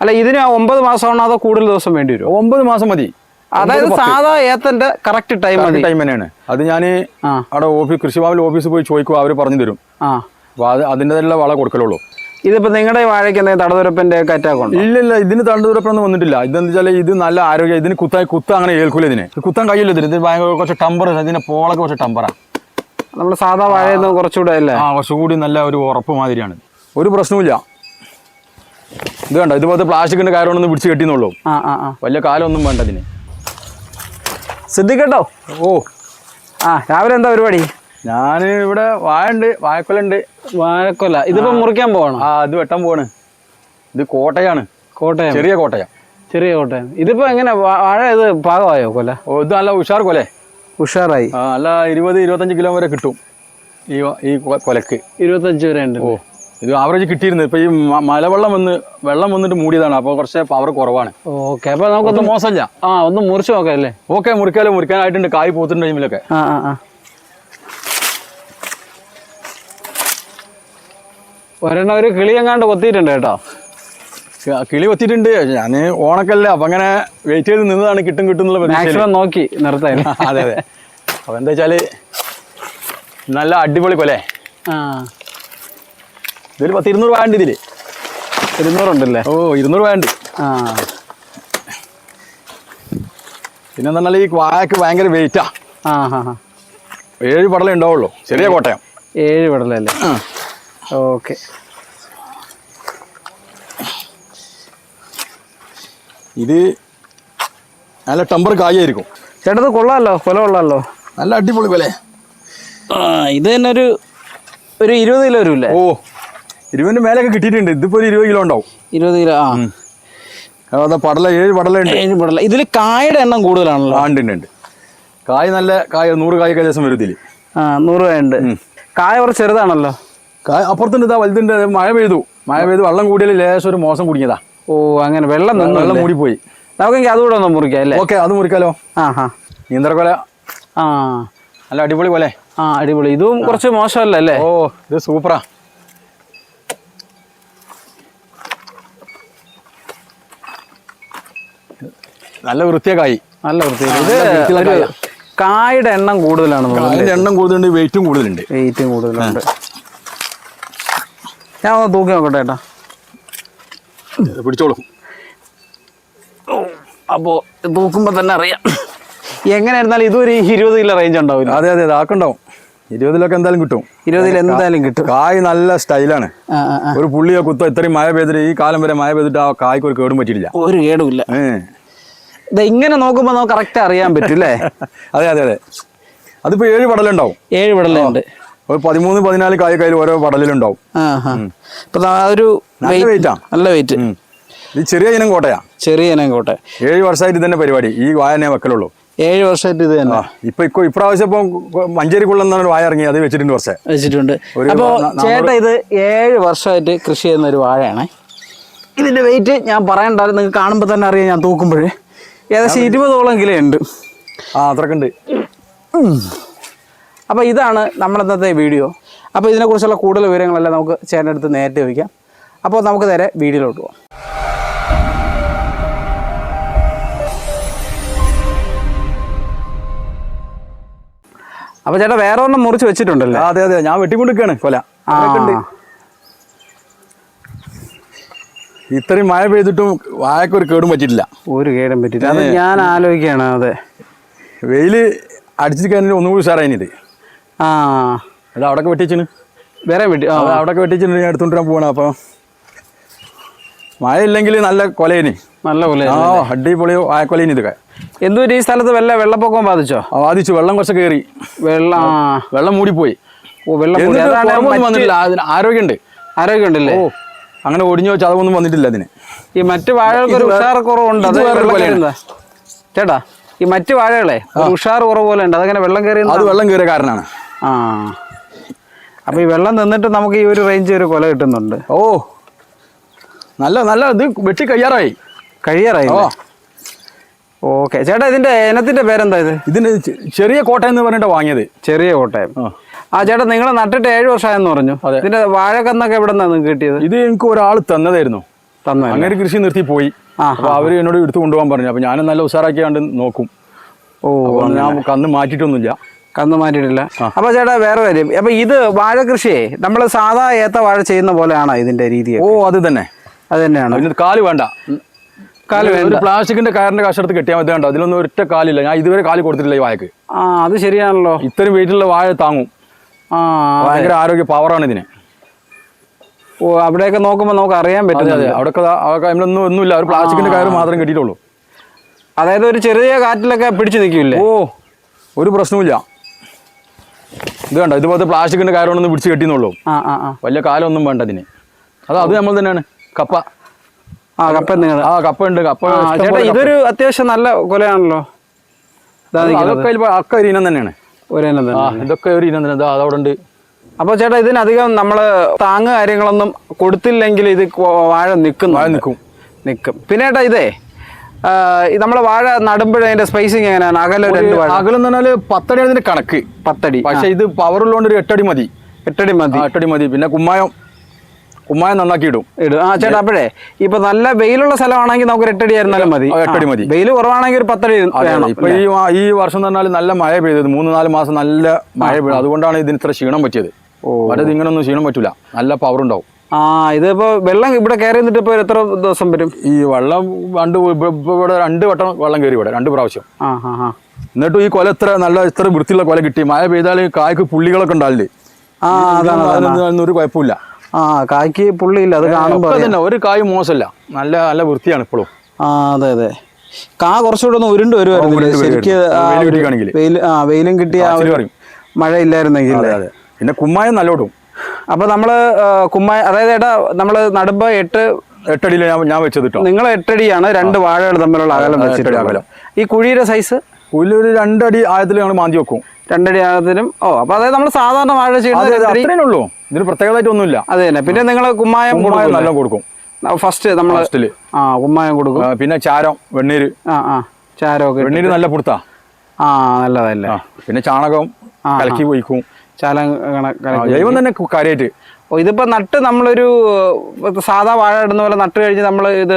അല്ല ഇതിന് ഒമ്പത് മാസമാണോ അതോ കൂടുതൽ ദിവസം വേണ്ടി വരും ഒമ്പത് മാസം മതി. അതായത് സാധാ ഏത്തന്റെ കറക്റ്റ് ടൈം ടൈം തന്നെയാണ്. അത് ഞാൻ അവിടെ ഓഫീസ് കൃഷിഭവനിൽ ഓഫീസിൽ പോയി ചോദിക്കുക അവർ പറഞ്ഞു തരും. ആ. അപ്പോൾ അത് അതിന്റെതെല്ലാം വള കൊടുക്കലുള്ളൂ. ഇതിപ്പോ നിങ്ങളുടെ വാഴയ്ക്ക് എന്തെങ്കിലും തടതുരപ്പന്റെ കറ്റാക്കുണ്ട് ഇല്ല ഇല്ല ഇതിന് തടതുരപ്പൊന്നും വന്നിട്ടില്ല. ഇതെന്ന് വെച്ചാൽ ഇത് നല്ല ആരോഗ്യം ഇതിന് കുത്തായി കുത്ത അങ്ങനെ ഏൽക്കൂല ഇതിന്. ഇത് കുത്താൻ കഴിയില്ല ഇതിന്. ഇത് ഭയങ്കര കുറച്ച് ടമ്പർ ഇതിന്റെ പോളൊക്കെ കുറച്ച് ടമ്പറാ. നമ്മൾ സാധാ വാഴയൊന്നും കുറച്ചുകൂടെ അല്ലേ? ആ കുറച്ചുകൂടി നല്ല ഒരു ഉറപ്പ് മാതിരിയാണ്. ഒരു പ്രശ്നവുമില്ല. ഇത് കണ്ടോ? ഇതുപോലത്തെ പ്ലാസ്റ്റിക്കിന്റെ കാര്യമൊന്നും പിടിച്ച് കെട്ടിന്നുള്ളൂ ആ ആ ആ. വലിയ കാലമൊന്നും വേണ്ട ഇതിന്. ശ്രദ്ധിക്കട്ടോ? ഓ. ആ രാവിലെ എന്താ പരിപാടി? ഞാൻ ഇവിടെ വാഴണ്ട് വാഴക്കൊലുണ്ട് വാഴക്കൊല. ഇതിപ്പോ മുറിക്കാൻ പോവാണ്? ആ ഇത് വെട്ടാൻ പോവാണ്. ഇത് കോട്ടയാണ്. കോട്ടയം ചെറിയ കോട്ടയാ. ചെറിയ കോട്ടയം ഇതിപ്പോ എങ്ങനെ വാഴ ഇത് പാകമായോ കൊല? ഓ ഇത് നല്ല ഉഷാർ കൊലേ. ഉഷാറായി. ആ നല്ല ഇരുപത് ഇരുപത്തഞ്ച് കിലോ വരെ കിട്ടും ഈ ഈ കൊലക്ക്. ഇരുപത്തഞ്ച് വരെ ഉണ്ട് ഓ. ഇത് ആവറേജ് കിട്ടിയിരുന്നു. ഇപ്പൊ ഈ മലവെള്ളം വന്ന് വെള്ളം വന്നിട്ട് മൂടിയതാണ്. അപ്പോൾ കുറച്ച് പവർ കുറവാണ്. ഓക്കെ അപ്പൊ നമുക്കൊന്ന് മോശമില്ല. ആ ഒന്ന് മുറിച്ച് നോക്കാം അല്ലേ? ഓക്കെ മുറിക്കാലോ മുറിക്കാനായിട്ടുണ്ട്. കായ് പോത്തിന്റെ ടൈമിലൊക്കെ ആ ആ ആ. ഒരെണ്ണം ഒരു കിളി എങ്ങാണ്ട് കൊത്തിയിട്ടുണ്ട് കേട്ടോ. കിളി കൊത്തിയിട്ടുണ്ട്. ഞാൻ ഓണക്കല്ലേ അപ്പൊ അങ്ങനെ വെയിറ്റ് ചെയ്ത് നിന്നതാണ് കിട്ടും കിട്ടും എന്നുള്ള നോക്കി നിർത്താൻ. അതെ അതെ. അപ്പൊ എന്താ വെച്ചാൽ നല്ല അടിപൊളി കൊലേ ആ. ഇതിൽ പത്ത് ഇരുന്നൂറ് വേണ്ട ഇതിൽ. ഇരുന്നൂറുണ്ടല്ലേ? ഓ ഇരുന്നൂറ് വേണ്ട ആ. പിന്നെ എന്താ പറഞ്ഞാൽ ഈ വാഴക്ക് ഭയങ്കര വെയിറ്റാ ആ. ഹാ ഹാ ഏഴ് പടലേ ഉണ്ടാവുള്ളൂ. ചെറിയ കോട്ടയം. ഏഴ് വിടലല്ലേ ഓക്കെ. ഇത് നല്ല ടമ്പർ കായായിരിക്കും. ചേട്ടത് കൊള്ളാമല്ലോ? കൊല കൊള്ളാമല്ലോ? നല്ല അടിപൊളി കൊലേ ആ ഇത് തന്നെ ഒരു ഒരു ഇരുപത് കിലോ വരും ഓ ഇരുപതിന്റെ മേലൊക്കെ കിട്ടിയിട്ടുണ്ട്. ഇതിപ്പോ ഒരു ഇരുപത് കിലോ ഉണ്ടാവും. ഇരുപത് കിലോ ആ. അതാ പടല ഏഴ് പടല ഉണ്ട്. ഏഴ് പടല. ഇതിൽ കായുടെ എണ്ണം കൂടുതലാണല്ലോ. ആ ഉണ്ട് ഉണ്ട് ഉണ്ട്. കായ് നല്ല കായ നൂറ് കായ ദിവസം വരും ഇതിൽ. ആ നൂറ് ഉണ്ട്. കായ കുറച്ച് ചെറുതാണല്ലോ. കായ അപ്പുറത്തുണ്ട് ഇതാ വലുതുണ്ട്. അത് മഴ പെയ്തു. മഴ പെയ്തു വെള്ളം കൂടിയാൽ ലേശം ഒരു മോശം കുടുങ്ങിയതാ. ഓ അങ്ങനെ വെള്ളം വെള്ളം നിന്നു മൂടിപ്പോയി. നമുക്കെങ്കിൽ അതുകൂടെ ഒന്ന് മുറിക്കാം അല്ലേ? ഓക്കെ അത് മുറിക്കാലോ. ആ ഹാ. നീന്തറക്കൊല ആ. നല്ല അടിപൊളി പോലെ. ആ അടിപൊളി. ഇതും കുറച്ച് മോശമല്ല അല്ലേ? ഓ ഇത് സൂപ്പറാ. നല്ല വൃത്തിയായി നല്ല വൃത്തി. കായുടെ എണ്ണം കൂടുതലാണ് എണ്ണം കൂടുതലുണ്ട് വെയിറ്റും കൂടുതലുണ്ട്. വെയിറ്റും കൂടുതലുണ്ട്. ഞാൻ ഒന്ന് തൂക്കി നോക്കട്ടെ ഏട്ടാ. പിടിച്ചോളൂ. അപ്പോൾ തൂക്കുമ്പോൾ തന്നെ അറിയാം. എങ്ങനെ ഇരുന്നാലും ഇതൊരു ഇരുപത് കിലോ റേഞ്ച് ഉണ്ടാവില്ല. അതെ അതെ ആക്കണ്ടാവും. ഇരുപതിലൊക്കെ എന്തായാലും കിട്ടും. ഇരുപതിൽ എന്തായാലും കിട്ടും. കായ് നല്ല സ്റ്റൈലാണ്. ഒരു പുള്ളിയോ കുത്തോ ഇത്രയും മഴ പെയ്തിട്ട് ഈ കാലം വരെ മഴ പെയ്തിട്ട് ആ കായ്ക്ക് ഒരു കേടും പറ്റിയിട്ടില്ല. ഒരു കേടുമില്ല ഏ. ഇങ്ങനെ നോക്കുമ്പോൾ നമുക്ക് കറക്റ്റ് അറിയാൻ പറ്റും അല്ലേ അതെ അതെ അതെ. അതിപ്പോ ഏഴ് പടലുണ്ടാവും. ഏഴ് പടലുണ്ട്. പതിമൂന്ന് പതിനാല് കായ് കയ്യിൽ ഓരോ ദാ ഒരു നല്ല വെയിറ്റ്. ഇത് ചെറിയ ഇനം കോട്ടയാ. ചെറിയ ഇനം കോട്ട. ഏഴ് വർഷമായിട്ട് തന്നെ പരിപാടി. ഈ വായനെ വെക്കലുള്ളൂ. ഏഴ് വർഷമായിട്ട് ഇത് തന്നെ. ഇപ്പൊ ഇപ്പൊ ഇപ്രാവശ്യം ഇപ്പൊ മഞ്ചേരിക്കുള്ള വായ ഇറങ്ങി അത് വെച്ചിട്ടുണ്ട് വർഷം വെച്ചിട്ടുണ്ട്. അപ്പോ ചേട്ടാ ഇത് ഏഴ് വർഷമായിട്ട് കൃഷി ചെയ്യുന്ന ഒരു വാഴയാണ്. ഇതിന്റെ വെയിറ്റ് ഞാൻ പറയണ്ടായിരുന്നു. നിങ്ങൾക്ക് കാണുമ്പോൾ തന്നെ അറിയാം. ഞാൻ തൂക്കുമ്പോഴേ. ഏകദേശം ഇരുപതോളം കിലോ ഉണ്ട്. ആ അത്രയ്ക്ക് ഉണ്ട് അപ്പോൾ ഇതാണ് നമ്മുടെ ഇന്നത്തെ വീഡിയോ. അപ്പോൾ ഇതിനെക്കുറിച്ചുള്ള കൂടുതൽ വിവരങ്ങളെല്ലാം നമുക്ക് ചേട്ടന്റെ അടുത്ത് നേരിട്ട് ചോദിക്കാം. അപ്പോൾ നമുക്ക് നേരെ വീഡിയോയിലോട്ട് പോകാം അപ്പോൾ ചേട്ടാ വേറെ ഒരെണ്ണം മുറിച്ച് വെച്ചിട്ടുണ്ടല്ലോ? അതെ അതെ. ഞാൻ വെട്ടിക്കൊണ്ടിരിക്കുകയാണ്. കൊല. ആ അതൊക്കെ ഉണ്ട്. ഇത്രയും മഴ പെയ്തിട്ടും വാഴക്ക് ഒരു കേടും പറ്റിയിട്ടില്ല. ഒരു കേടും പറ്റിയില്ല അത് ഞാൻ ആലോചിക്കുകയാണ് അതെ. വെയിൽ അടിച്ചിട്ട് കഴിഞ്ഞാൽ ഒന്നുകൂടി ഉഷാറായിന് ഇത്. ആ. അത് അവിടെ വെട്ടിച്ചിന്. വേറെ വെട്ടി അവിടെ വെട്ടിച്ചിന് ഞാൻ എടുത്തുകൊണ്ടിരാൻ പോവാണ് അപ്പോൾ മഴ ഇല്ലെങ്കിൽ നല്ല കൊലയിന് നല്ല കൊല ആ അടിപൊളി വായക്കൊലേന് ഇതൊക്കെ. എന്തൊരു ഈ സ്ഥലത്ത് വല്ല വെള്ളപ്പൊക്കം ബാധിച്ചോ? ബാധിച്ചു. വെള്ളം കുറച്ച് കയറി. വെള്ളം വെള്ളം മൂടിപ്പോയി. ഓ വെള്ളം ആരോഗ്യമുണ്ട്. ആരോഗ്യമുണ്ടല്ലേ? ഓ. അങ്ങനെ ഒടിഞ്ഞു അതൊന്നും വന്നിട്ടില്ല അതിന്. ഈ മറ്റു വാഴകൾക്ക് ഒരു ഉഷാർ കുറവുണ്ട്. അത്. ചേട്ടാ ഈ മറ്റു വാഴകളെ ഉഷാർ കുറവ് പോലെ ഉണ്ട് അതങ്ങനെ വെള്ളം കയറി അത് വെള്ളം കയറിയ കാരണമാണ് ആ. അപ്പൊ ഈ വെള്ളം നിന്നിട്ട് നമുക്ക് ഈ ഒരു റേഞ്ച് ഒരു കൊല കിട്ടുന്നുണ്ട്. ഓ നല്ല നല്ല ഇത് വെട്ടി കഴിയാറായി ഓ ഓക്കെ. ചേട്ടാ ഇതിന്റെ ഇനത്തിന്റെ പേരെന്താ ഇത്? ഇതിന് ചെറിയ കോട്ടയം എന്ന് പറഞ്ഞിട്ട് വാങ്ങിയത്. ചെറിയ കോട്ടയം. ആ. ചേട്ടാ നിങ്ങൾ നട്ടിട്ട് ഏഴ് വർഷമായെന്ന് പറഞ്ഞു. അതെ. ഇതിന്റെ വാഴക്കന്നൊക്കെ എവിടെ നിന്നാണ് കിട്ടിയത്? ഇത് എനിക്ക് ഒരാൾ തന്നതായിരുന്നു. തന്നു അങ്ങനെ കൃഷി നിർത്തി പോയി. അപ്പൊ അവർ എന്നോട് എടുത്തു കൊണ്ടുപോകാൻ പറഞ്ഞു. അപ്പൊ ഞാനും നല്ല ഉഷാറാക്കിയാണ്ട് നോക്കും. ഓ ഞാൻ കന്ന് മാറ്റിട്ടൊന്നുമില്ല കന്ന് മാറ്റിയിട്ടില്ല. അപ്പൊ ചേട്ടാ വേറെ കാര്യം. അപ്പൊ ഇത് വാഴ കൃഷിയെ നമ്മൾ സാധാ ഏത്ത വാഴ ചെയ്യുന്ന പോലെയാണോ ഇതിന്റെ രീതി ഓ അത് തന്നെ. അത് തന്നെയാണ്? ഇതിന് കാൽ വേണ്ട. കാൽ ഒരു പ്ലാസ്റ്റിക്കിന്റെ കയറിന്റെ കഷെടുത്ത് കെട്ടിയാൽ മതി. വേണ്ട അതിലൊന്നും ഒറ്റ കാലില്ല. ഞാൻ ഇതുവരെ കാൽ കൊടുത്തിട്ടില്ല ഈ വാഴക്ക്. ആ അത് ശരിയാണല്ലോ. ഇത്രയും വെയിറ്റുള്ള വാഴ താങ്ങും. ഭയങ്കര ആരോഗ്യ പവറാണ് ഇതിന്. ഓ അവിടെയൊക്കെ നോക്കുമ്പോൾ നമുക്ക് അറിയാൻ പറ്റും അതെ. അവിടെ അതിലൊന്നും ഒന്നുമില്ല. ഒരു പ്ലാസ്റ്റിക്കിന്റെ കയറ് മാത്രം കിട്ടിയിട്ടുള്ളൂ. അതായത് ഒരു ചെറിയ കാറ്റിലൊക്കെ പിടിച്ചു നിൽക്കില്ലേ? ഓ ഒരു പ്രശ്നവുമില്ല. ഇത് വേണ്ട ഇതുപോലത്തെ പ്ലാസ്റ്റിക്കിന്റെ കയറൊന്നും പിടിച്ച് കെട്ടിന്നുള്ളൂ വലിയ കാലമൊന്നും വേണ്ട അതിന് അത് അത് നമ്മൾ തന്നെയാണ്. കപ്പ. ആ കപ്പ ആ കപ്പ ഉണ്ട് കപ്പ. ഇതൊരു അത്യാവശ്യം നല്ല കൊലയാണല്ലോ. അതൊക്കെ അക്ക ഇനം തന്നെയാണ്. ഒരെണ്ണം തന്നെ ആ ഇതൊക്കെ ഒരു ഇനം തന്നെ. അതവിടെ ഉണ്ട്. അപ്പോൾ ചേട്ടാ ഇതിനധികം നമ്മൾ താങ്ങ് കാര്യങ്ങളൊന്നും കൊടുത്തില്ലെങ്കിൽ ഇത് വാഴ നിൽക്കും നിൽക്കും. നിൽക്കും. പിന്നെ ചേട്ടാ ഇതേ നമ്മൾ വാഴ നടുമ്പോഴതിന്റെ സ്പൈസിങ് എങ്ങനെയാണ്? അകലെ രണ്ട് വാഴ. അകലം എന്ന് പറഞ്ഞാൽ പത്തടി അതിന്റെ കണക്ക്. പത്തടി. പക്ഷെ ഇത് പവർ ഉള്ളതുകൊണ്ട് ഒരു എട്ടടി മതി. എട്ടടി മതി. എട്ടടി മതി. പിന്നെ കുമ്മായം. കുമ്മായം നന്നാക്കി ഇടും. ഇടും ആ ചേട്ടാ അപ്പോഴേ ഇപ്പൊ നല്ല വെയിലുള്ള സ്ഥലമാണെങ്കിൽ നമുക്ക് എട്ടടി ആയിരുന്നാലും മതി. എട്ടടി മതി. വെയിൽ കുറവാണെങ്കിൽ ഒരു പത്തടി വേണം. ഇപ്പൊ ഈ ഈ വർഷം പറഞ്ഞാൽ നല്ല മഴ പെയ്തത്. മൂന്ന് നാല് മാസം നല്ല മഴ പെയ്തത് അതുകൊണ്ടാണ് ഇതിന് ഇത്ര ക്ഷീണം പറ്റിയത്. മറ്റേത് ഇങ്ങനൊന്നും ക്ഷീണം പറ്റൂല. നല്ല പവർ ഉണ്ടാവും. ആ ഇതിപ്പോ വെള്ളം ഇവിടെ കയറി നിന്നിട്ട് ഇപ്പൊ എത്ര ദിവസം വരും? ഈ വെള്ളം രണ്ട് ഇവിടെ രണ്ട് വട്ടം വെള്ളം കയറി ഇവിടെ രണ്ട് പ്രാവശ്യം. എന്നിട്ടും ഈ കൊല ഇത്ര നല്ല ഇത്ര വൃത്തിയുള്ള കൊല കിട്ടി. മഴ പെയ്താൽ കായ്ക്ക് പുള്ളികളൊക്കെ ഉണ്ടാവില്ലേ ആ അതാണ്. അതിനൊന്നും ഒരു കുഴപ്പമില്ല. ആ കായ്ക്ക് പുള്ളിയില്ല അത് കാണുമ്പോ ഒക്കെ തന്നെ ഒരു കായ് മോശമല്ല. നല്ല നല്ല വൃത്തിയാണ് ഇപ്പോഴും. ആ അതെ അതെ. കാ കുറച്ചുകൂടെ ഒന്ന് ഉരുണ്ട് വരുമായിരുന്നു ശരിക്കും. ആ വെയിൽ വെയിലും കിട്ടിയ. മഴ ഇല്ലായിരുന്നെങ്കിൽ പിന്നെ കുമ്മായം നല്ലോടും. അപ്പൊ നമ്മൾ കുമ്മായം അതായത് ഏട്ടാ നമ്മൾ നടുമ്പോ എട്ട് എട്ടടിയിൽ ഞാൻ വെച്ചത് കേട്ടോ നിങ്ങൾ എട്ടടിയാണ് രണ്ട് വാഴകൾ തമ്മിലുള്ള അകലം വെച്ചിട്ടുള്ള വെച്ചിട്ട്. അകലം. ഈ കുഴിയുടെ സൈസ് കുഴിയിൽ ഒരു രണ്ടടി ആയത്തിൽ ഞങ്ങൾ മാന്തി വെക്കും. രണ്ടടി ആകത്തിനും. ഓ അപ്പൊ അതായത് നമ്മൾ സാധാരണ വാഴ ചെയ്യുന്നത് അത്രേ ഉള്ളൂ ഇതിന് പ്രത്യേകമായിട്ട് ഒന്നുമില്ല. അതെ തന്നെ. പിന്നെ നിങ്ങൾ കുമ്മായം കുമ്മായം നല്ല കൊടുക്കും. ഫസ്റ്റ് നമ്മൾ ഫസ്റ്റിൽ ആ കുമ്മായം കൊടുക്കും. പിന്നെ ചാരം വെണ്ണീര്. ആ ആ. ചാരമൊക്കെ ഒക്കെ വെണ്ണീര് നല്ല പുടുത്താ ആ നല്ലതല്ലേ. പിന്നെ ചാണകം കലക്കി പോയിക്കും ചാലം. ജൈവം തന്നെ കാര്യമായിട്ട് ഓ, ഇതിപ്പോൾ നട്ട് നമ്മളൊരു സാധാ വാഴ ഇടുന്ന പോലെ നട്ട് കഴിഞ്ഞ് നമ്മൾ ഇത്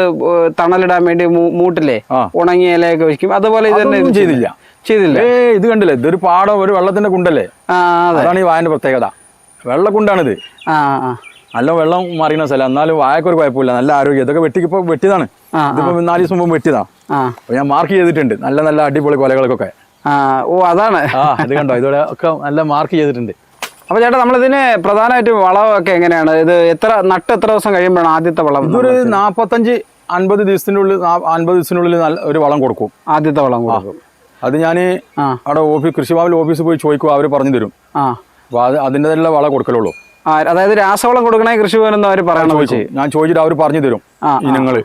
തണലിടാൻ വേണ്ടി മൂട്ടില്ലേ? ഉണങ്ങിയ ഇലയൊക്കെ വെക്കും അതുപോലെ ഇത് തന്നെ ചെയ്തില്ല. ചെയ്തില്ല. ഏ ഇത് കണ്ടില്ലേ? ഇതൊരു പാടം ഒരു വെള്ളത്തിന്റെ കുണ്ടല്ലേ? അതാണ് ഈ വായന്റെ പ്രത്യേകത. വെള്ളക്കുണ്ടാണിത്. നല്ല വെള്ളം മറിയണ സ്ഥലം. എന്നാലും വായക്കൊരു കുഴപ്പമില്ല. നല്ല ആരോഗ്യം. ഇതൊക്കെ വെട്ടിക്കിപ്പോ വെട്ടിയതാണ്. ആ, ഇതിപ്പോ നാല് ദിവസം മുമ്പ് വെട്ടിയതാ. ആ. അപ്പൊ ഞാൻ മാർക്ക് ചെയ്തിട്ടുണ്ട്. നല്ല നല്ല അടിപൊളി കൊലകൾക്കൊക്കെ. ഓ അതാണ്. ആ ഇത് കണ്ടോ? ഇതോടെ ഒക്കെ നല്ല മാർക്ക് ചെയ്തിട്ടുണ്ട്. അപ്പൊ ചേട്ടാ നമ്മളിതിന് പ്രധാനമായിട്ടും വളമൊക്കെ എങ്ങനെയാണ്? ഇത് എത്ര നട്ട് എത്ര ദിവസം കഴിയുമ്പോഴാണ് ആദ്യത്തെ വളം ഇതൊരു നാപ്പത്തഞ്ച് അൻപത് ദിവസത്തിനുള്ളിൽ അൻപത് ദിവസത്തിനുള്ളിൽ ഒരു വളം കൊടുക്കും. ആദ്യത്തെ വളം കൊടുക്കും. അത് ഞാൻ അവിടെ ഓഫീസ് കൃഷിഭവൻ ഓഫീസിൽ പോയി ചോദിക്കും അവർ പറഞ്ഞു തരും. ആ. അപ്പോൾ അത് അതിന്റെതല്ല വളം കൊടുക്കലുള്ളൂ. അതായത് രാസവളം കൊടുക്കണേ കൃഷിഭവൻ എന്ന് അവർ പറയണോ ചോദിച്ചു ഞാൻ ചോദിച്ചിട്ട് അവർ പറഞ്ഞു തരും ഇനങ്ങൾ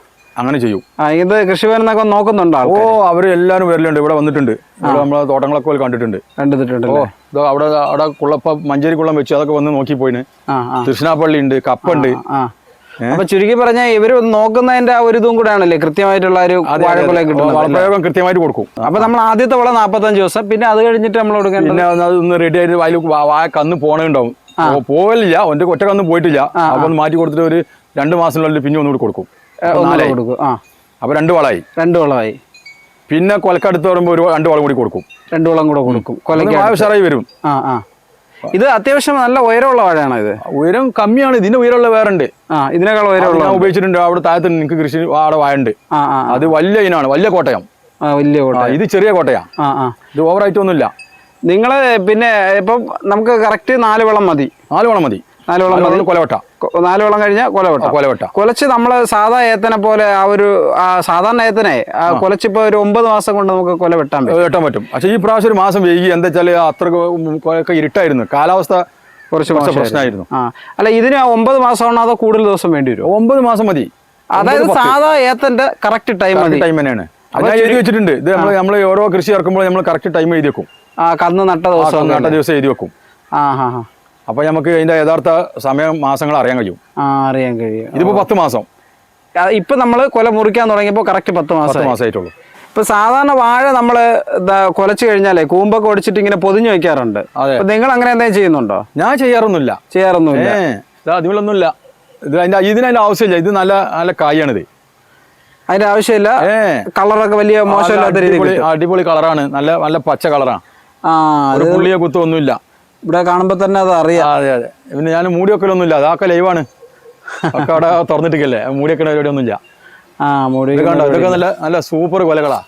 അങ്ങനെ ചെയ്യും. ഇത് കൃഷിഭവൻ എന്നൊക്കെ നോക്കുന്നുണ്ടോ ഓ അവർ എല്ലാവരും വരലുണ്ട് ഇവിടെ വന്നിട്ടുണ്ട്. ഇവിടെ നമ്മളെ തോട്ടങ്ങളൊക്കെ കണ്ടിട്ടുണ്ട്. കണ്ടിട്ടുണ്ട് ഓ ഇതോ അവിടെ അവിടെ കുള്ളപ്പ മഞ്ചേരി കുള്ളം വെച്ച് അതൊക്കെ വന്ന് നോക്കി പോയിന്. തൃശ്ശിനാപ്പള്ളി ഉണ്ട് കപ്പുണ്ട്. അപ്പൊ ചുരുക്കി പറഞ്ഞാൽ ഇവർ നോക്കുന്നതിന്റെ ആ ഒരു ഇതും കൂടെ ആണല്ലേ കൃത്യമായിട്ടുള്ള ഒരു വളപ്രയോഗം കൃത്യമായിട്ട് കൊടുക്കും. അപ്പൊ നമ്മൾ ആദ്യത്തെ വളം നാപ്പത്തഞ്ച് ദിവസം. പിന്നെ അത് കഴിഞ്ഞിട്ട് നമ്മൾ കൊടുക്കേണ്ടത് പിന്നെ അത് ഒന്ന് റെഡി ആയിട്ട് വായ കന്ന് പോണുണ്ടാവും. ഒന്റെ ഒറ്റ കന്ന് പോയിട്ടില്ല. അപ്പൊ മാറ്റി കൊടുത്തിട്ട് ഒരു രണ്ട് മാസത്തിനുള്ളിൽ പിന്നെ ഒന്നുകൂടി കൊടുക്കും. നാലായി. കൊടുക്കും. ആ. അപ്പൊ രണ്ട് വളമായി. രണ്ട് വളമായി. പിന്നെ കൊലക്കടുത്ത് വരുമ്പോൾ ഒരു രണ്ട് വളം കൂടി കൊടുക്കും. രണ്ട് വളം കൂടെ കൊടുക്കും. കൊലക്ക് ആവശ്യമായി വരും. ആ ആ. ഇത് അത്യാവശ്യം നല്ല ഉയരമുള്ള വാഴയാണോ ഇത്? ഉയരം കമ്മിയാണ്. ഇതിന്റെ ഉയരമുള്ള വേറെ ഉണ്ട് ആ ഇതിനേക്കാൾ ഉയരമുള്ള ഞാൻ ഉപയോഗിച്ചിട്ടുണ്ട്. അവിടെ താഴത്ത് നിങ്ങൾക്ക് കൃഷി അവിടെ ആ അത് വലിയ ഇനാണ് വലിയ കോട്ടയം. ആ വലിയ കോട്ടയം. കോട്ട ഇത് ചെറിയ കോട്ടയാ. ആ ആ. ഇത് ഓവറായിട്ട് ഒന്നുമില്ല. നിങ്ങൾ പിന്നെ ഇപ്പം നമുക്ക് കറക്റ്റ് നാല് വളം മതി. നാല് വളം മതി. നാല് വളം മതി. കൊലവട്ട. നാല് വളം കഴിഞ്ഞാൽ കൊലവട്ട. കൊലവട്ട. കൊലച്ച് നമ്മൾ സാധാ ഏത്തനെ പോലെ ആ ഒരു സാധാരണ ഏത്തനെ കൊലച്ച് കൊലച്ചിപ്പോ ഒരു ഒമ്പത് മാസം കൊണ്ട് നമുക്ക് കൊല വെട്ടാൻ പറ്റും. വെട്ടാൻ പറ്റും. പക്ഷേ ഈ പ്രാവശ്യം ഒരു മാസം വൈകി. എന്താ വെച്ചാൽ അത്ര ഇരുട്ടായിരുന്നു. കാലാവസ്ഥ കുറച്ച് പ്രശ്നമായിരുന്നു. ആ. അല്ല ഇതിന് ഒമ്പത് മാസമാണോ അതോ കൂടുതൽ ദിവസം വേണ്ടി വരും ഒമ്പത് മാസം മതി. അതായത് സാധാ ഏത്തന്റെ കറക്റ്റ് ടൈം ടൈം തന്നെയാണ്. ഞാൻ എഴുതി വെച്ചിട്ടുണ്ട്. ഇത് നമ്മൾ നമ്മൾ ഓരോ കൃഷി ഇറക്കുമ്പോൾ നമ്മൾ കറക്റ്റ് ടൈം എഴുതി വെക്കും. ആ കന്ന് നട്ട ദിവസം നട്ട ദിവസം എഴുതി വെക്കും. ആ ഹാ ഹാ. അപ്പോൾ നമുക്ക് ഇതിന്റെ യഥാർത്ഥ സമയം മാസങ്ങൾ അറിയാൻ കഴിയും. ആ അറിയാൻ കഴിയും. ഇതിപ്പോ പത്ത് മാസം. ഇപ്പൊ നമ്മൾ കൊല മുറിക്കാൻ തുടങ്ങിയപ്പോ കറക്റ്റ് പത്ത് പത്ത് മാസം മാസമായിട്ടുള്ളൂ. ഇപ്പൊ സാധാരണ വാഴ നമ്മൾ ദാ കൊലച്ചു കഴിഞ്ഞാലേ കൂമ്പൊക്കെ ഒടിച്ചിട്ട് ഇങ്ങനെ പൊതിഞ്ഞു വെക്കാറുണ്ട്. അപ്പൊ നിങ്ങൾ അങ്ങനെ എന്തെങ്കിലും ചെയ്യുന്നുണ്ടോ? ഞാൻ ചെയ്യാറൊന്നുമില്ല. ചെയ്യാറൊന്നുമില്ല. ഏ ഇതാ അതിന്റെ ഇതിന് അതിന്റെ ആവശ്യമില്ല. ഇത് നല്ല നല്ല കായാണിത് അതിന്റെ ആവശ്യമില്ല. കളറൊക്കെ വലിയ മോശമില്ലാത്ത രീതിയിൽ അടിപൊളി കളറാണ്. നല്ല നല്ല പച്ച കളറാണ്. പുള്ളിയെ കുത്തൊന്നുമില്ല. ഇവിടെ കാണുമ്പോൾ തന്നെ അത് അറിയാം. അതെ അതെ. പിന്നെ ഞാൻ മൂടി വെക്കലൊന്നുമില്ല അതൊക്കെ ലൈവാണ് ഒക്കെ അവിടെ തുറന്നിട്ടില്ലേ മൂടി വെക്കണ ഇല്ല ആ മൂടി കണ്ടോ? ഇതൊക്കെ നല്ല നല്ല സൂപ്പർ കൊലകളാ.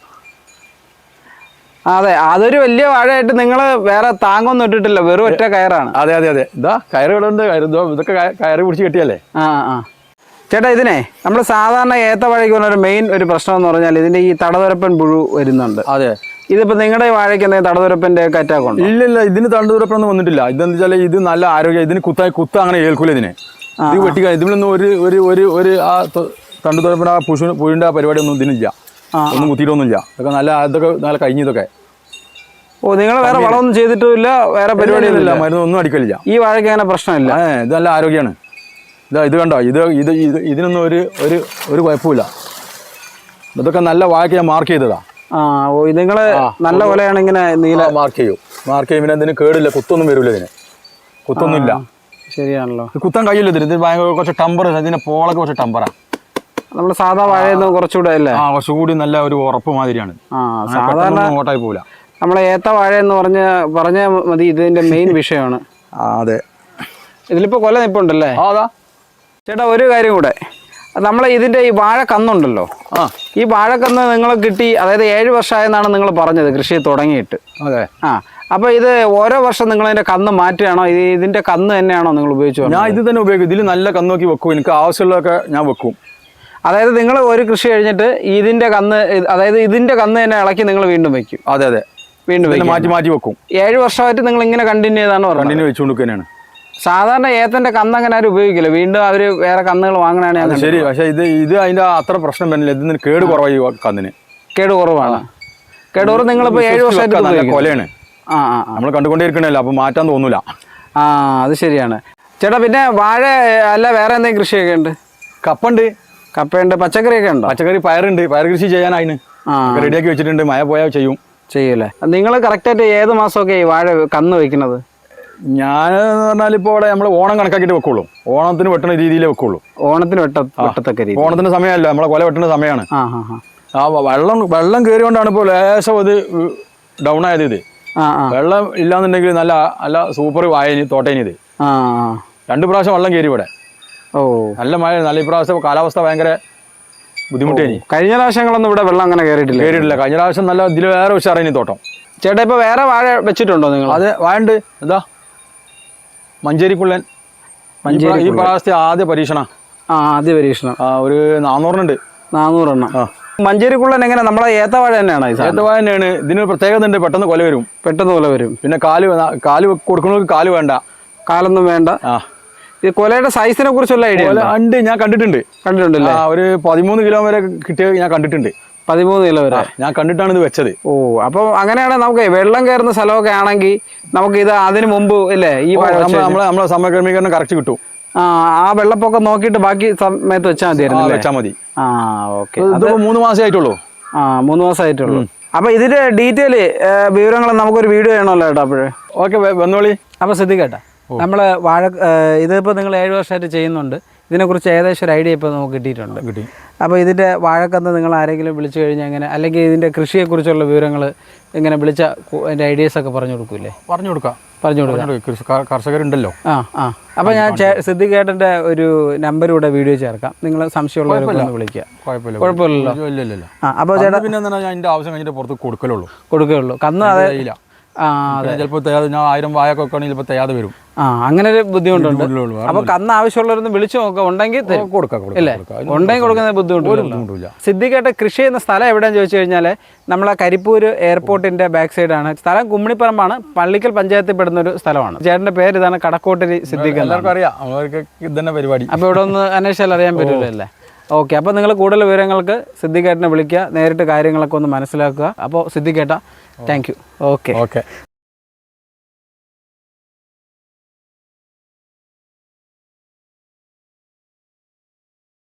അതെ അതൊരു വലിയ വാഴയായിട്ട് നിങ്ങൾ വേറെ താങ്ങൊന്നും ഇട്ടിട്ടില്ല. വെറും ഒറ്റ കയറാണ്. അതെ അതെ അതെ. ഇതാ കയറ് കിടണ്ട് കയറ് ഇതൊക്കെ കയറി കയറ് പിടിച്ച് കെട്ടിയല്ലേ? ആ ആ. ചേട്ടാ ഇതിനെ നമ്മൾ സാധാരണ ഏത്ത വാഴയ്ക്ക് വന്ന ഒരു മെയിൻ ഒരു പ്രശ്നം എന്ന് പറഞ്ഞാൽ ഇതിന്റെ ഈ തടതുരപ്പൻ പുഴു വരുന്നുണ്ട്. അതെ. ഇതിപ്പോ നിങ്ങളുടെ ഈ വാഴയ്ക്ക് എന്തെങ്കിലും തടതുരപ്പന്റെ അറ്റാക്ക് ഉണ്ട്? ഇല്ല ഇല്ല ഇതിന് ഒന്നും വന്നിട്ടില്ല. ഇതെന്ന് വെച്ചാൽ ഇത് നല്ല ആരോഗ്യം ഇതിന് കുത്ത കുത്ത അങ്ങനെ ഏൽക്കൂല ഇതിനെ. ഇത് വെട്ടിക്ക ഇതിലൊന്നും ഒരു ഒരു ഒരു ഒരു ആ തണ്ടുതുരപ്പൻ ആ പുഷു പുഴുവിന്റെ ആ പരിപാടി ഒന്നും ഇതിനില്ല ഒന്നും കുത്തിയിട്ടൊന്നുമില്ല. ഇതൊക്കെ നല്ല ഇതൊക്കെ നല്ല കഴിഞ്ഞതൊക്കെ. ഓ നിങ്ങൾ വേറെ വളമൊന്നും ചെയ്തിട്ടില്ല വേറെ പരിപാടിയൊന്നുമില്ല. ഇല്ല മരുന്നൊന്നും അടിക്കലില്ല. ഈ വാഴയ്ക്ക് അങ്ങനെ പ്രശ്നമില്ല. ഇത് നല്ല ആരോഗ്യമാണ് ഇതാ ഇത് കണ്ടോ? ഇത് ഇത് ഇത് ഇതിനൊന്നും ഒരു ഒരു ഒരു കുഴപ്പമില്ല ഇതൊക്കെ നല്ല വാഴയ്ക്ക് ഞാൻ മാർക്ക് ചെയ്തതാ. ആ ഓ നിങ്ങൾ നല്ല പോലെയാണ് ഇങ്ങനെ നീല മാർക്ക് ചെയ്യൂ. മാർക്ക് ചെയ്യും പിന്നെ ഇതിന് കേടില്ല കുത്തൊന്നും വരില്ല ഇതിന്. കുത്തൊന്നും ഇല്ല ശരിയാണല്ലോ. കുത്താൻ കഴിയില്ല ഇതിന്. ഇത് ഭയങ്കര കുറച്ച് ടമ്പർ ഇതിന്റെ പോളൊക്കെ കുറച്ച് ടമ്പറാ. നമ്മൾ സാധാ വാഴയൊന്നും കുറച്ചുകൂടെ അല്ലേ? ആ കുറച്ചുകൂടി നല്ല ഒരു ഉറപ്പ് മാതിരിയാണ്. ആ സാധാരണ ഓട്ടായി പോവില്ല. നമ്മളെ ഏത്ത വാഴ എന്ന് പറഞ്ഞ പറഞ്ഞാൽ മതി ഇതിന്റെ മെയിൻ വിഷയമാണ്. അതെ. ഇതിലിപ്പോ കൊല നിപ്പുണ്ടല്ലേ? ഉണ്ടല്ലേ അതാ. ചേട്ടാ ഒരു കാര്യം കൂടെ. നമ്മളെ ഇതിന്റെ ഈ വാഴ കന്നുണ്ടല്ലോ ആ. ഈ വാഴക്കന്ന് നിങ്ങൾ കിട്ടി അതായത് ഏഴ് വർഷമായെന്നാണ് നിങ്ങൾ പറഞ്ഞത് കൃഷി തുടങ്ങിയിട്ട്. അതെ. ആ. അപ്പൊ ഇത് ഓരോ വർഷം നിങ്ങൾ ഇതിന്റെ കന്ന് മാറ്റുകയാണോ? ഇത് ഇതിന്റെ കന്ന് തന്നെയാണോ നിങ്ങൾ ഉപയോഗിച്ചു ഞാൻ ഇത് തന്നെ ഉപയോഗിക്കും. ഇതിൽ നല്ല കന്ന് നോക്കി വെക്കും. എനിക്ക് ആവശ്യമുള്ളതൊക്കെ ഞാൻ വെക്കും. അതായത് നിങ്ങൾ ഒരു കൃഷി കഴിഞ്ഞിട്ട് ഇതിന്റെ കന്ന് അതായത് ഇതിന്റെ കന്ന് തന്നെ ഇളക്കി നിങ്ങൾ വീണ്ടും വെക്കും. അതെ അതെ. വീണ്ടും മാറ്റി മാറ്റി വെക്കും. ഏഴ് വർഷമായിട്ട് നിങ്ങൾ ഇങ്ങനെ കണ്ടിന്യൂ ചെയ്താണ് കണ്ടിന്യൂ വെച്ചുകൊണ്ട് തന്നെയാണ് സാധാരണ ഏത്തന്റെ കന്ന് അങ്ങനെ ആരും ഉപയോഗിക്കില്ല. വീണ്ടും അവർ വേറെ കന്നുകൾ വാങ്ങണാണ് ശരി. പക്ഷെ ഇത് ഇത് അതിന്റെ അത്ര പ്രശ്നം വരുന്നില്ല ഇതിന് കേട് കുറവായി കന്നിന്. കേട് കുറവാണ്. കേട് കുറവ് നിങ്ങളിപ്പോ ഏഴ് വർഷമായിട്ട് കൊലയാണ്. ആ ആ. നമ്മൾ കണ്ടുകൊണ്ടിരിക്കണല്ലോ അപ്പൊ മാറ്റാൻ തോന്നൂല. ആ അത് ശരിയാണ്. ചേട്ടാ പിന്നെ വാഴ അല്ല വേറെ എന്തെങ്കിലും കൃഷിയൊക്കെ ഉണ്ട്? കപ്പുണ്ട്. കപ്പയുണ്ട്. പച്ചക്കറിയൊക്കെ ഉണ്ട്? പച്ചക്കറി പയറുണ്ട്. പയർ കൃഷി ചെയ്യാനായിന് റെഡിയാക്കി വെച്ചിട്ടുണ്ട്. മഴ പോയാൽ ചെയ്യും. ചെയ്യൂലേ? നിങ്ങൾ കറക്റ്റായിട്ട് ഏത് മാസമൊക്കെ ഈ വാഴ കന്ന് വെക്കുന്നത് ഞാൻ പറഞ്ഞാൽ ഇപ്പോൾ ഇവിടെ നമ്മൾ ഓണം കണക്കാക്കിയിട്ട് വെക്കുള്ളൂ. ഓണത്തിന് വെട്ടുന്ന രീതിയിലേ വെക്കുള്ളൂ. ഓണത്തിന് വെട്ട വെട്ടത്തക്ക രീതി ഓണത്തിന്റെ സമയമല്ല നമ്മളെ കൊല വെട്ടുന്ന സമയമാണ് ആ വെള്ളം വെള്ളം കയറിയോണ്ടാണ് ഇപ്പോൾ ലേശം ഇത് ഡൗൺ ആയത് ഇത്. വെള്ളം ഇല്ലാന്നുണ്ടെങ്കിൽ നല്ല നല്ല സൂപ്പർ വായനി തോട്ടേനിത് രണ്ടു പ്രാവശ്യം വെള്ളം കയറി ഇവിടെ. ഓ. നല്ല മഴ നല്ല ഇപ്രാവശ്യം കാലാവസ്ഥ ഭയങ്കര ബുദ്ധിമുട്ടേനി. കഴിഞ്ഞ പ്രാവശ്യങ്ങളൊന്നും ഇവിടെ വെള്ളം അങ്ങനെ കയറിയിട്ടില്ല കയറിയിട്ടില്ല കഴിഞ്ഞ പ്രാവശ്യം നല്ല ഇതിൽ വേറെ ഉഷാറേനി തോട്ടം. ചേട്ടാ ഇപ്പൊ വേറെ വാഴ വെച്ചിട്ടുണ്ടോ നിങ്ങൾ? അതെ ഉണ്ട് എന്താ? മഞ്ചേരിക്കുള്ളൻ. മഞ്ചേരി ഈ പ്രാവശ്യത്തെ ആദ്യ പരീക്ഷണ. ആ ആദ്യ പരീക്ഷണം. ആ, ഒരു നാന്നൂറിനുണ്ട്. നാനൂറെണ്ണം മഞ്ചേരിക്കുള്ളൻ എങ്ങനെ? നമ്മളെ ഏത്തവാഴ തന്നെയാണ് ഏത്തവായ തന്നെയാണ്. ഇതിന് പ്രത്യേകത ഉണ്ട് പെട്ടെന്ന് കൊല വരും. പെട്ടെന്ന് കൊല വരും. പിന്നെ കാൽ കാൽ കൊടുക്കുന്നവർക്ക് കാൽ വേണ്ട. കാലൊന്നും വേണ്ട. ആ. ഈ കൊലയുടെ സൈസിനെ കുറിച്ചുള്ള ഐഡിയ ഉണ്ട് ഞാൻ കണ്ടിട്ടുണ്ട്. കണ്ടിട്ടുണ്ടല്ലേ? ആ ഒരു പതിമൂന്ന് കിലോ വരെ കിട്ടിയ ഞാൻ കണ്ടിട്ടുണ്ട്. പതിമൂന്ന് കിലോ വരെ. ഞാൻ കണ്ടിട്ടാണ് ഇത് വെച്ചത്. ഓ അപ്പം അങ്ങനെയാണെങ്കിൽ നമുക്ക് വെള്ളം കയറുന്ന സ്ഥലമൊക്കെ ആണെങ്കിൽ നമുക്ക് ഇത് അതിന് മുമ്പ് ഇല്ലേ ഈ നമ്മളെ നമ്മളെ സമയക്രമീകരണം കറക്റ്റ് കിട്ടും. ആ ആ വെള്ളപ്പൊക്കം നോക്കിയിട്ട് ബാക്കി സമയത്ത് വെച്ചാൽ മതിയായിരുന്നു അല്ലേ വെച്ചാൽ മതി. ആ ഓക്കെ. ഇതിപ്പോ മൂന്ന് മാസേ ആയിട്ടുള്ളൂ. ആ മൂന്ന് മാസം ആയിട്ടുള്ളൂ. അപ്പൊ ഇതിന്റെ ഡീറ്റെയിൽ വിവരങ്ങൾ നമുക്കൊരു വീഡിയോ ചെയ്യണമല്ലോ കേട്ടോ അപ്പോഴേ. ഓക്കെ വന്നോളി. അപ്പോൾ ശ്രദ്ധിക്കട്ടെ നമ്മൾ വാഴ ഇതിപ്പോ നിങ്ങൾ ഏഴ് വർഷമായിട്ട് ചെയ്യുന്നുണ്ട്. ഇതിനെക്കുറിച്ച് ഏകദേശം ഒരു ഐഡിയ ഇപ്പോൾ നമുക്ക് കിട്ടിയിട്ടുണ്ട്. കിട്ടി. അപ്പോൾ ഇതിന്റെ വാഴക്കന്ന് നിങ്ങൾ ആരെങ്കിലും വിളിച്ചു കഴിഞ്ഞാൽ എങ്ങനെ അല്ലെങ്കിൽ ഇതിന്റെ കൃഷിയെക്കുറിച്ചുള്ള വിവരങ്ങൾ ഇങ്ങനെ വിളിച്ച അതിന്റെ ഐഡിയാസൊക്കെ പറഞ്ഞു കൊടുക്കൂലേ പറഞ്ഞു കൊടുക്കാം. പറഞ്ഞു കൊടുക്കാം. കർഷകരുണ്ടല്ലോ. ആ ആ. അപ്പോൾ ഞാൻ സിദ്ധികേട്ടന്റെ ഒരു നമ്പർ ഇവിടെ വീഡിയോ ചേർക്കാം. നിങ്ങൾ സംശയമുള്ളവരൊക്കെ വിളിക്കുക. കുഴപ്പമില്ല. കുഴപ്പമില്ലല്ലോ. ആ അപ്പോൾ ചേട്ടാ പിന്നെ എന്താ ഞാൻ എന്റെ ആവശ്യം കഴിഞ്ഞിട്ട് പുറത്ത് കൊടുക്കലുള്ളൂ. കൊടുക്കുകയുള്ളൂ കന്ന് അതെ ചിലപ്പോൾ ആയിരം വായൊക്കെ വെക്കുകയാണെങ്കിൽ ചിലപ്പോൾ തയ്യാതെ വരും. ആ അങ്ങനെ ഒരു ബുദ്ധിമുട്ടുണ്ട് അപ്പൊ കന്ന് ആവശ്യമുള്ളവരൊന്ന് വിളിച്ചു നോക്കുക. ഉണ്ടെങ്കിൽ ഉണ്ടെങ്കിൽ കൊടുക്കുന്ന ബുദ്ധിമുട്ടില്ല. സിദ്ദിഖേട്ട കൃഷി ചെയ്യുന്ന സ്ഥലം എവിടെയാണെന്ന് ചോദിച്ചു കഴിഞ്ഞാൽ നമ്മളെ കരിപ്പൂർ എയർപോർട്ടിന്റെ ബാക്ക് സൈഡാണ് സ്ഥലം കുമ്മിണിപ്പറമ്പാണ്. പള്ളിക്കൽ പഞ്ചായത്തിൽ പെടുന്ന ഒരു സ്ഥലമാണ്. ചേട്ടന്റെ പേര് ഇതാണ് കടക്കോട്ടരി എന്നാണ് എല്ലാവർക്കും അറിയാം. അവർക്ക് ഇതന്നെ പരിപാടി. അപ്പോൾ ഇവിടെ ഒന്ന് അന്വേഷിച്ചാൽ അറിയാൻ പറ്റില്ല അല്ലേ ഓക്കെ അപ്പോൾ നിങ്ങൾ കൂടുതൽ വിവരങ്ങൾക്ക് സിദ്ദിഖേട്ടനെ വിളിക്കുക നേരിട്ട് കാര്യങ്ങളൊക്കെ ഒന്ന് മനസ്സിലാക്കുക. അപ്പോൾ സിദ്ധിക്കേട്ട താങ്ക് യു ഓക്കെ. ഓക്കെ.